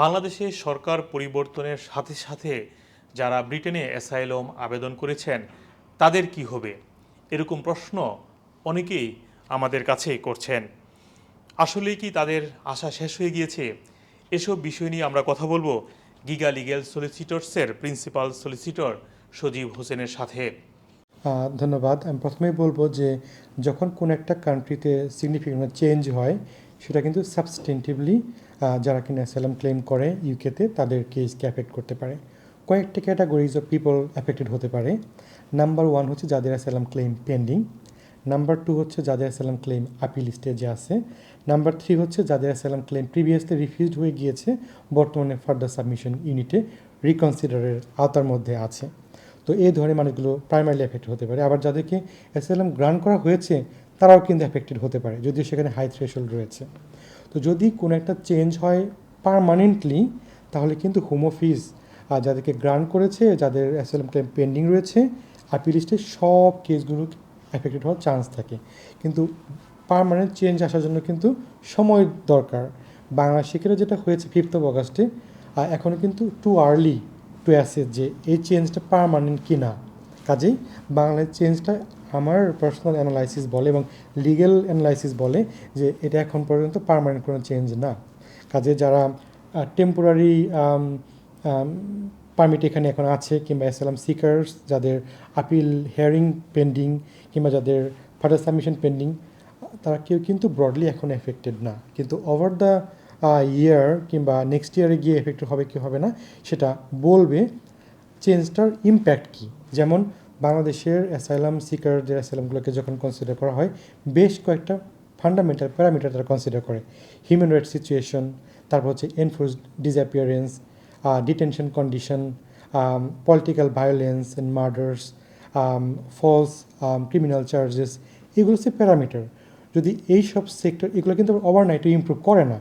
বাংলাদেশে সরকার পরিবর্তনের সাথে সাথে যারা ব্রিটেনে অ্যাসাইলম আবেদন করেছেন, তাদের কি হবে? এরকম প্রশ্ন অনেকেই আমাদের কাছে করছেন। আসলে কি তাদের আশা শেষ হয়ে গিয়েছে? এসব বিষয় নিয়ে আমরা কথা বলব গিগা লিগেল সলিসিটরসের প্রিন্সিপাল সলিসিটর সজীব হোসেনের সাথে। ধন্যবাদ। আমি প্রথমেই বলব যে যখন কোন একটা কান্ট্রিতে সিগনিফিকেন্ট চেঞ্জ হয় সেটা কিন্তু সাবস্টেন্টিভলি যারা কিনা অ্যাসাইলাম ক্লেম করে ইউকেতে তাদের কেসকে অ্যাফেক্ট করতে পারে। কয়েকটা ক্যাটাগরিজ অফ পিপল অ্যাফেক্টেড হতে পারে। নাম্বার ওয়ান হচ্ছে যাদের asylum claim pending number two হচ্ছে যাদের অ্যাসাইলাম ক্লেম আপিল স্টেজে আছে। নাম্বার থ্রি হচ্ছে যাদের অ্যাসাইলাম ক্লেম প্রিভিয়াসলি রিফিউজড হয়ে গিয়েছে, বর্তমানে ফার্দার সাবমিশন ইউনিটে রিকনসিডারের আওতার মধ্যে আছে। তো এই ধরনের মানুষগুলো প্রাইমারিলি এফেক্টেড হতে পারে। আবার যাদেরকে অ্যাসাইলাম গ্রান্ট করা হয়েছে তারাও কিন্তু এফেক্টেড হতে পারে, যদিও সেখানে হাই থ্রেশোল্ড রয়েছে। তো যদি কোনো একটা চেঞ্জ হয় পারমানেন্টলি তাহলে কিন্তু হোমোফিস যাদেরকে গ্রান্ট করেছে, যাদের অ্যাসাইলাম ক্লেম পেন্ডিং রয়েছে আপিল লিস্টে সব কেসগুলো এফেক্টেড হওয়ার চান্স থাকে। কিন্তু পারমানেন্ট চেঞ্জ আসার জন্য কিন্তু সময় দরকার। বাংলাদেশে ক্ষেত্রে যেটা হয়েছে ফিফথ অফ অগাস্টে এখনও কিন্তু টু আর্লি টু অ্যাসেস যে এই চেঞ্জটা পারমানেন্ট কি না কাজেই বাংলার চেঞ্জটা আমার পার্সোনাল অ্যানালাইসিস বলে এবং লিগেল অ্যানালাইসিস বলে যে এটা এখন পর্যন্ত পারমানেন্ট কোনো চেঞ্জ না। কাজে যারা টেম্পোরারি পারমিট এখানে এখন আছে কিংবা অ্যাসালাম সিকার্স যাদের আপিল হেয়ারিং পেন্ডিং কিংবা যাদের ফার্দার সাবমিশন পেন্ডিং তারা কেউ কিন্তু ব্রডলি এখন এফেক্টেড না। কিন্তু ওভার দ্য ইয়ার কিংবা নেক্সট ইয়ারে গিয়ে এফেক্টেড হবে কি হবে না, সেটা বলবে চেঞ্জটার ইম্প্যাক্ট কী? যেমন বাংলাদেশের অ্যাসাইলাম সিকারদের অ্যাসাইলামগুলোকে যখন কনসিডার করা হয়, বেশ কয়েকটা ফান্ডামেন্টাল প্যারামিটার তারা কনসিডার করে। হিউম্যান রাইটস সিচুয়েশন তারপর হচ্ছে enforce disappearance detention condition political violence and murders false criminal charges এগুলো হচ্ছে প্যারামিটার যদি এই সব সেক্টর এগুলো কিন্তু ওভারনাইটে ইম্প্রুভ করে না।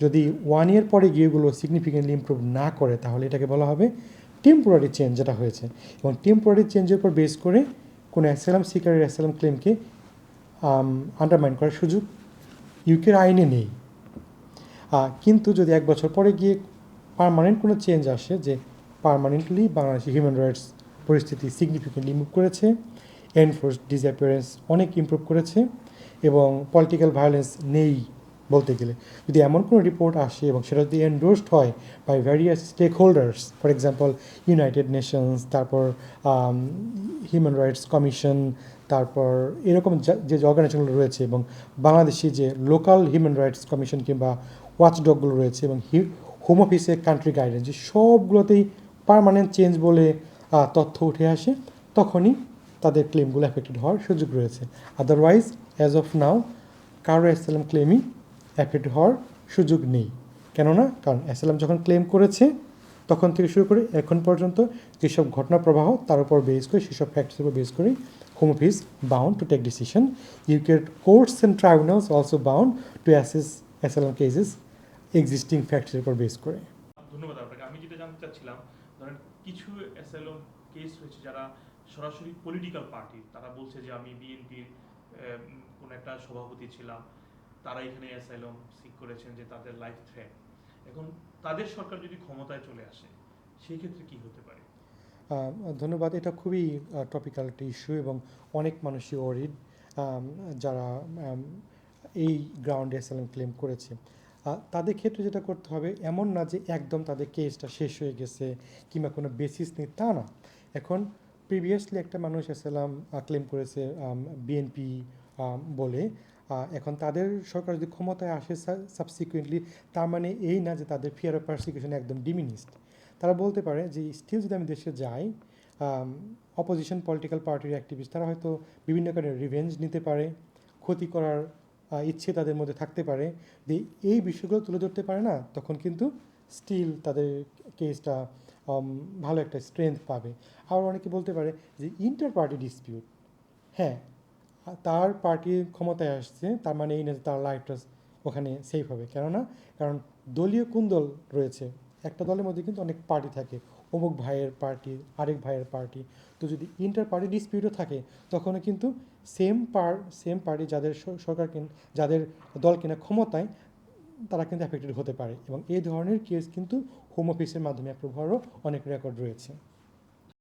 যদি ওয়ান ইয়ার পরে গিয়ে এগুলো সিগনিফিকেন্টলি ইম্প্রুভ না করে, তাহলে এটাকে বলা হবে টেম্পোরারি চেঞ্জ যেটা হয়েছে। এবং টেম্পোরারি চেঞ্জের উপর বেস করে কোনো অ্যাসালাম সিকারের অ্যাসালাম ক্লেমকে আন্ডারমাইন করার সুযোগ ইউকের আইনে নেই। কিন্তু যদি এক বছর পরে গিয়ে পারমানেন্ট কোনো চেঞ্জ আসে যে পারমানেন্টলি বাংলাদেশি হিউম্যান রাইটস পরিস্থিতি সিগনিফিকেন্টলি ইমপ্রুভ করেছে এনফোর্স ডিসঅ্যাপিয়ারেন্স অনেক ইমপ্রুভ করেছে, এবং পলিটিক্যাল ভায়োলেন্স নেই বলতে গেলে। যদি এমন কোনো রিপোর্ট আসে এবং সেটা যদি এন্ডোর্সড হয় by various stakeholders for example United Nations তারপর হিউম্যান রাইটস কমিশন তারপর এরকম যে অর্গানাইজেশনগুলো রয়েছে এবং বাংলাদেশি যে লোকাল হিউম্যান রাইটস কমিশন কিংবা ওয়াচডগগুলো রয়েছে এবং হোম অফিসের কান্ট্রি গাইডেন্স সবগুলোতেই পারমানেন্ট চেঞ্জ বলে তথ্য উঠে আসে, তখনই তাদের ক্লেমগুলো অ্যাফেক্টেড হওয়ার সুযোগ রয়েছে। আদারওয়াইজ অ্যাজ অফ নাও কারও অ্যাসালাম ক্লেমই অ্যাফেক্ট হওয়ার সুযোগ নেই। কেননা, কারণ অ্যাসালাম যখন ক্লেম করেছে, তখন থেকে শুরু করে এখন পর্যন্ত যেসব ঘটনা প্রবাহ তার উপর বেস করে সেসব ফ্যাক্টসের উপর বেস করে home office bound to take decision ইউকের courts and tribunals also bound to assess asylum cases existing ফ্যাক্টসের উপর বেস করে। ধন্যবাদ আপনাকে। আমি যেটা জানতে চাচ্ছিলাম, ধরেন কিছু অ্যাসাইলম কেস হয়েছে যারা সরাসরি পলিটিক্যাল পার্টি তারা বলছে যে আমি বিএনপির কোন একটা সভাপতি ছিলাম। তারা এখানে অ্যাসাইলম সিক করেছেন যে তাদের লাইফ থ্রেট এখন তাদের সরকার যদি ক্ষমতায় চলে আসে সেই ক্ষেত্রে কি হতে পারে? ধন্যবাদ। এটা খুবই টপিক্যাল একটা ইস্যু এবং অনেক মানুষই ওরিড যারা এই গ্রাউন্ডে অ্যাসাইলাম ক্লেম করেছে। তাদের ক্ষেত্রে যেটা করতে হবে, এমন না যে একদম তাদের কেসটা শেষ হয়ে গেছে কিংবা কোনো বেসিস নেই, তা না। এখন প্রিভিয়াসলি একটা মানুষ অ্যাসাইলাম ক্লেম করেছে বিএনপি বলে। এখন তাদের সরকার যদি ক্ষমতায় আসে সাবসিকুয়েন্টলি তার মানে এই না যে তাদের ফিয়ার অফ পারসিকিউশন একদম ডিমিনিস্ট তারা বলতে পারে যে স্টিল যদি আমি দেশে যাই অপোজিশন পলিটিক্যাল পার্টির অ্যাক্টিভিস্ট তারা হয়তো বিভিন্ন কারণে রিভেঞ্জ নিতে পারে, ক্ষতি করার ইচ্ছে তাদের মধ্যে থাকতে পারে। যে এই বিষয়গুলো তুলে ধরতে পারে না, তখন কিন্তু স্টিল তাদের কেসটা ভালো একটা স্ট্রেংথ পাবে। আবার অনেকে বলতে পারে যে ইন্টার পার্টি ডিসপিউট হ্যাঁ তার পার্টি ক্ষমতায় আসছে, তার মানে এই না তার লাইফটা ওখানে সেফ হবে। কেননা, কারণ দলীয় কোন দল রয়েছে? একটা দলের মধ্যে কিন্তু অনেক পার্টি থাকে। অমুক ভাইয়ের পার্টি আরেক ভাইয়ের পার্টি তো যদি ইন্টার পার্টি ডিসপিউটও থাকে, তখনও কিন্তু সেম পার সেম পার্টি যাদের সরকার কিন, যাদের দল কিনা ক্ষমতায়, তারা কিন্তু অ্যাফেক্টেড হতে পারে। এবং এই ধরনের কেস কিন্তু হোম অফিসের মাধ্যমে অ্যাপ্রুভ হওয়ারও অনেক রেকর্ড রয়েছে।